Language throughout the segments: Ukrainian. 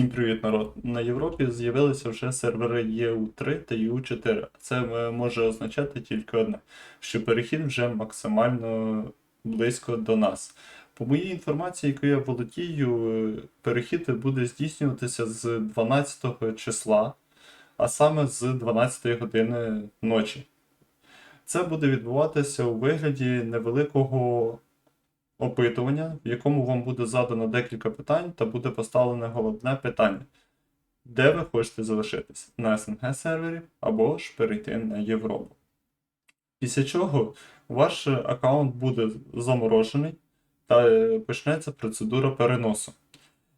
Всім привіт, народ! На Європі з'явилися вже сервери EU3 та EU4. Це е, може означати тільки одне, що перехід вже максимально близько до нас. По моїй інформації, яку я володію, е, перехід буде здійснюватися з 12 числа, а саме з 12 години ночі. Це буде відбуватися у вигляді невеликого опитування, в якому вам буде задано декілька питань та буде поставлене головне питання. Де ви хочете залишитись? На СНГ сервері або ж перейти на Європу. Після чого ваш аккаунт буде заморожений та е, почнеться процедура переносу.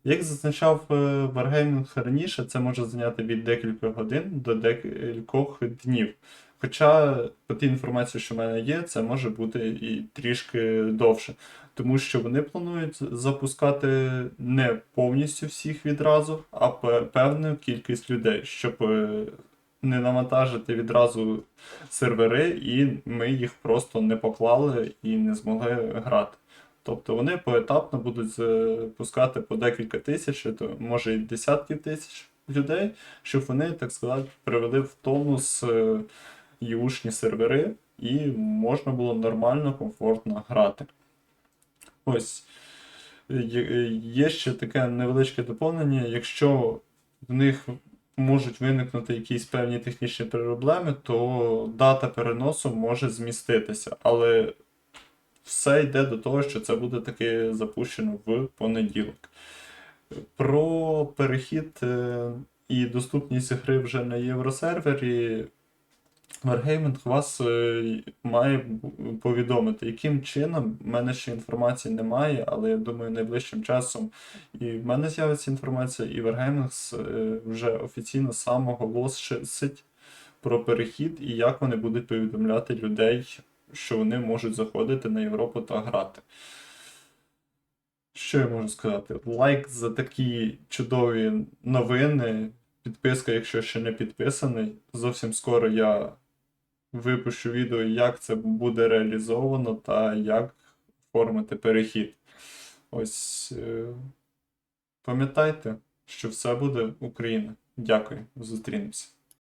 Як зазначав е, Wargaming раніше, це може зайняти від декілька годин до декількох днів. Хоча, по тій інформації, що в мене є, це може бути і трішки довше, тому що вони планують запускати не повністю всіх відразу, а певну кількість людей, щоб е, не навантажити відразу сервери, і ми їх просто не поклали і не змогли грати. Тобто вони поетапно будуть запускати по декілька тисяч, то може і десятків тисяч людей, щоб вони, так сказати, привели в тонус е, юшні сервери, і можна було нормально, комфортно грати. Ось. Є- ще таке невеличке доповнення. Якщо в них можуть виникнути якісь певні технічні проблеми, то дата переносу може зміститися. Але все йде до того, що це буде таки запущено в понеділок. Про перехід е, і доступність гри вже на євросервері. Wargaming вас е, має повідомити, яким чином. В мене ще інформації немає, але я думаю, найближчим часом і в мене з'явиться інформація, і Wargaming е, вже офіційно сам оголосить про перехід і як вони будуть повідомляти людей, що вони можуть заходити на Європу та грати. Що я можу сказати? Лайк за такі чудові новини. Підписка, якщо ще не підписаний. Зовсім скоро я випущу відео, як це буде реалізовано та як оформити перехід. Ось е, пам'ятайте, що все буде Україна. Дякую, зустрінемося.